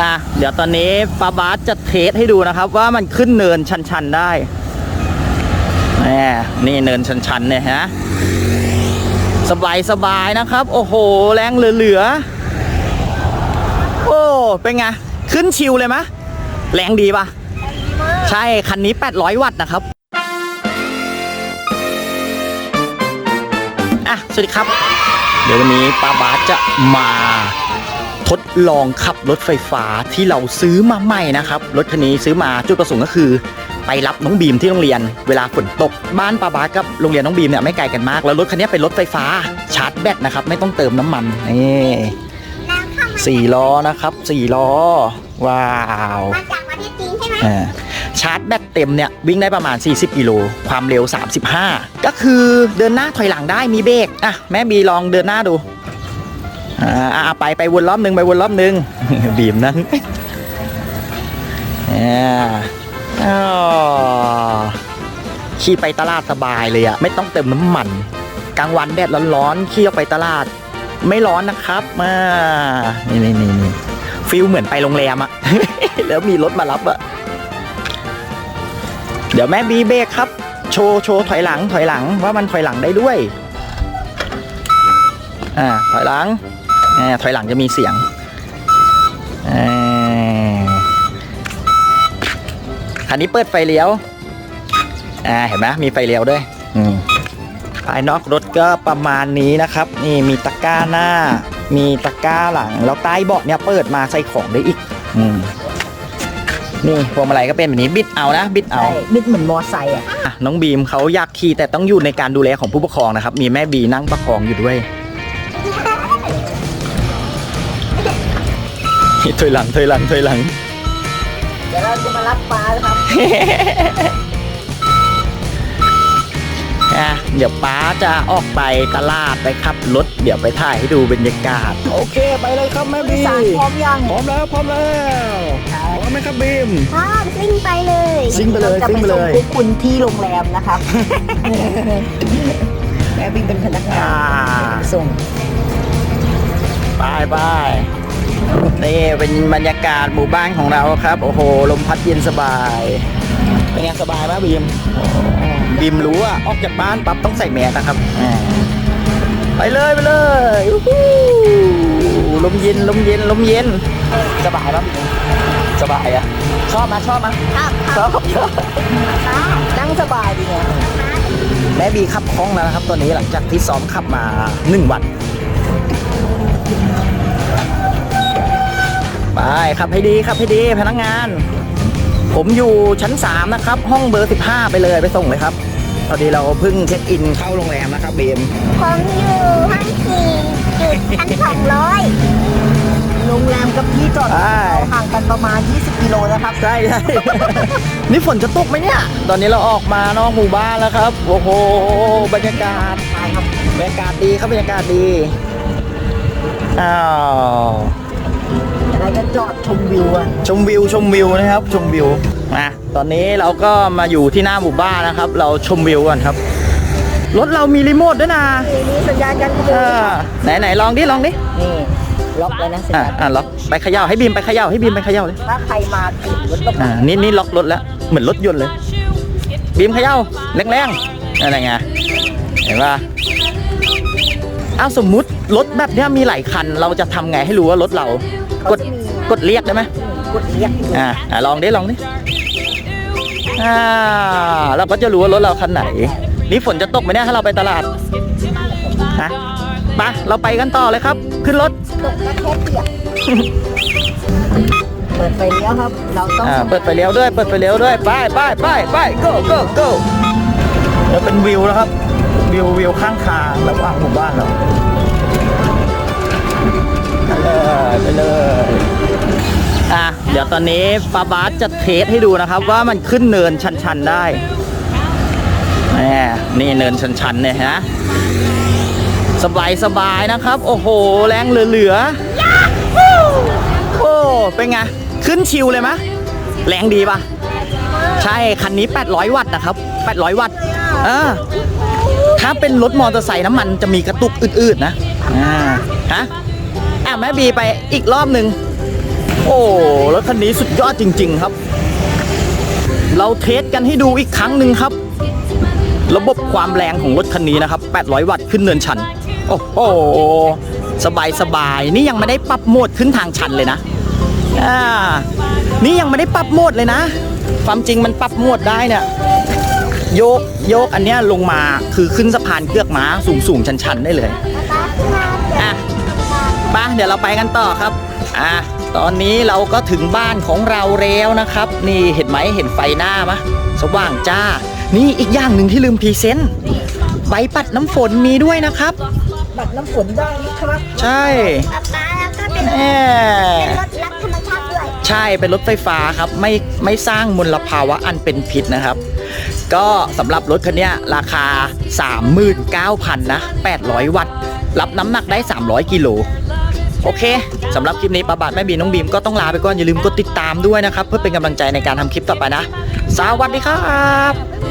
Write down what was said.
อะเดี๋ยวตอนนี้ป้าบาสจะเทสให้ดูนะครับ ว่ามันขึ้นเนินชันๆได้แหมนี่เนินชันๆเนี่ยฮะสบายสบายๆนะครับ โอ้โห แรงเหลือๆโอ้เป็นไง ขึ้นชิวเลยมะ แรงดีปะใช่ คันนี้ 800 วัตต์นะครับอะสวัสดีครับ เดี๋ยววันนี้ป้าบาสจะมา ทดลองขับรถไฟฟ้าที่เราซื้อมาใหม่นะครับ รถคันนี้ซื้อมาจุดประสงค์ก็คือ ไปรับน้องบีมที่โรงเรียน เวลาฝนตกบ้านป้าบาสกับโรงเรียนน้องบีมเนี่ยไม่ไกลกันมาก แล้วรถคันนี้เป็นรถไฟฟ้าชาร์จแบตนะครับไม่ต้องเติมน้ำมันนี่สี่ล้อนะครับสี่ล้อว้าวมาจากประเทศจีนใช่ไหมอ่าชาร์จแบตเต็มเนี่ยวิ่งได้ประมาณ 40 กิโล ความเร็ว 35 ก็คือเดินหน้าถอยหลังได้มีเบรกอะแม่บีลองเดินหน้าดู อ่าไปไปวนรอบหนึ่งไปวนรอบหนึ่งบีมนั้นอ่าอ้าวขี่ไปตลาดสบายเลยอะไม่ต้องเติมน้ำมันกลางวันแดดร้อนๆขี่ออกไปตลาด ไม่ร้อนนะครับมานี่นี่นี่นี่ฟิลเหมือนไปโรงแรมอะแล้วมีรถมารับอะเดี๋ยวแม่บีเบรกครับ โชว์โชว์ถอยหลังถอยหลังว่ามันถอยหลังได้ด้วย อ่าถอยหลัง ถอยหลังจะมีเสียงอ่าคันนี้เปิดไฟเลี้ยวอ่าเห็นไหมมีไฟเลี้ยวด้วยอืมภายนอกรถก็ประมาณนี้นะครับ นี่มีตะกร้าหน้า มีตะกร้าหลัง แล้วใต้เบาะเนี่ยเปิดมาใส่ของได้อีกอืมนี่พวงมาลัยก็เป็นแบบนี้บิดเอานะบิดเอาใช่มิดเหมือนมอไซค์อะอะน้องบีมเขาอยากขี่แต่ต้องอยู่ในการดูแลของผู้ปกครองนะครับ มีแม่บีนั่งประคองอยู่ด้วย ถอยหลังถอยหลังถอยหลัง เดี๋ยวเราจะมารับปลาแล้วครับอะเดี๋ยวป้าจะออกไปตลาดไปขับรถเดี๋ยวไปถ่ายให้ดูบรรยากาศ โอเคไปเลยครับแม่บีสารพร้อมยังพร้อมแล้วพร้อมแล้วพร้อมไหมครับบีมพ่อซิ่งไปเลยซิ่งไปเลยจะซิ่งไปไปเลส่งย พวกคุณที่โรงแรมนะครับ แม่บินเป็นพนักงาอ่านส่งไปไป นี่เป็นบรรยากาศหมู่บ้านของเราครับ โอ้โห ลมพัดเย็นสบาย เป็นไงสบายไหมบีมบีมรู้ว่าออกจากบ้านปั๊บต้องใส่แมสนะครับอ่าไปเลยไปเลยอู้หูลมเย็นลมเย็นลมเย็น สบายปะบีมสบายอะชอบไหมชอบไหมครับชอบชอบป้านั่งสบายดีไงแม่บีขับคล่องแล้วนะครับตอนนี้หลังจากที่ซ้อมขับมาหนึ่งวัน ขับให้ดีขับให้ดีพนักงาน ผมอยู่ชั้น 3 นะครับ ห้องเบอร์ 15 ไปเลยไปส่งเลยครับตอนนี้เราเพิ่งเช็คอินเข้าโรงแรมนะครับเบมผมอยู่ห้องสี่จุดพันสองร้อยโรงแรมกับที่จอดใช่เราห่างกันประมาณ 20 กิโลนะครับ ใช่ใช่นี่ฝนจะตกไหมเนี่ย ตอนนี้เราออกมานอกหมู่บ้านแล้วครับ โอ้โห บรรยากาศใช่ครับบรรยากาศดีครับบรรยากาศดี อ้าว เดี๋ยวเราจะจอดชมวิวกันชมวิวชมวิวนะครับ ชมวิวมาตอนนี้เราก็มาอยู่ที่หน้าหมู่บ้านนะครับ เราชมวิวกันครับรถเรามีรีโมทด้วยนะมีสัญญาณการขโมเอยอไหนไหนลองดิลองดินี่ล็อกไว้นะสัญอ่าญาณอ่าล็อกไปเขย่าให้บีมไปเขย่าให้บีมไปเขย่าเลยถ้าใครมาถึงรถก็อ่านี่นี่ล็อกรถแล้วเหมือนรถยนต์เลย บีมเขย่าแรงๆอะไรไงเห็นป่ะเอาสมมุติรถแบบเนี้ยมีหลายคัน เราจะทำไงให้รู้ว่ารถเรา กดกดเรียกได้ไหมกดเรียกอ่าอ่าลองดิลองดิอ่าเราก็จะรู้ว่ารถเราคันไหน นี่ฝนจะตกไหมเนี่ยถ้าเราไปตลาดฮะไปเราไปกันต่อเลยครับ ขึ้นรถตกกระทบเปียกเปิดไฟเลี้ยวครับ เราต้องอ่าเปิดไฟเลี้ยวด้วย เปิดไฟเลี้ยวด้วยไปไปไปไป go go go เดี๋ยวเป็นวิวแล้วครับ วิววิวข้างทางระหว่างหมู่บ้านเราไปเล ยไปเลยอะเดี๋ยวตอนนี้ป้าบาสจะเทสให้ดูนะครับ ว่ามันขึ้นเนินชันๆได้แหมนี่เนินชันๆเนี่ยฮะสบายสบายๆนะครับ โอ้โห แรงเหลือๆโอ้เป็นไง ขึ้นชิวเลยมะ แรงดีปะใช่ คันนี้ 800 วัตต์นะครับ 800 วัตต์อ่าถ้าเป็นรถมอเตอร์ไซค์น้ำมันจะมีกระตุกอืดๆนะอ่าฮะอะ แม่บีไปอีกรอบหนึ่งโอ้รถคันนี้สุดยอดจริง ๆครับ เราเทสกันให้ดูอีกครั้งหนึ่งครับ ระบบความแรงของรถคันนี้นะครับ 800 วัตต์ขึ้นเนินชัน โอ้โหสบายสบายๆนี่ยังไม่ได้ปรับโหมดขึ้นทางชันเลยนะอ่านี่ยังไม่ได้ปรับโหมดเลยนะ ความจริงมันปรับโหมดได้เนี่ยโยกโยกอันเนี้ยลงมาคือขึ้นสะพานเกือกม้าสูงสูงชันชันๆได้เลย ไปเดี๋ยวเราไปกันต่อครับ อะตอนนี้เราก็ถึงบ้านของเราแล้วนะครับ นี่เห็นไหมเห็นไฟหน้ามะสว่างจ้า นี่อีกอย่างหนึ่งที่ลืมพรีเซนต์ใบปัดน้ำฝนมีด้วยนะครับ บัตรน้ำฝนได้นะครับใช่ ป๊าป๊าแล้วก็เป็นแหมเป็นรถรักธรรมชาติด้วย ใช่เป็นรถไฟฟ้าครับไม่ไม่สร้างมลภาวะอันเป็นพิษนะครับ ก็สำหรับรถคันเนี้ยราคา 39,000นะ800 วัตต์ รับน้ำหนักได้ 300 กิโล โอเคสำหรับคลิปนี้ป้าบาทแม่บีน้องบีมก็ต้องลาไปก่อนอย่าลืมกดติดตามด้วยนะครับ เพื่อเป็นกำลังใจในการทำคลิปต่อไปนะ สวัสดีครับ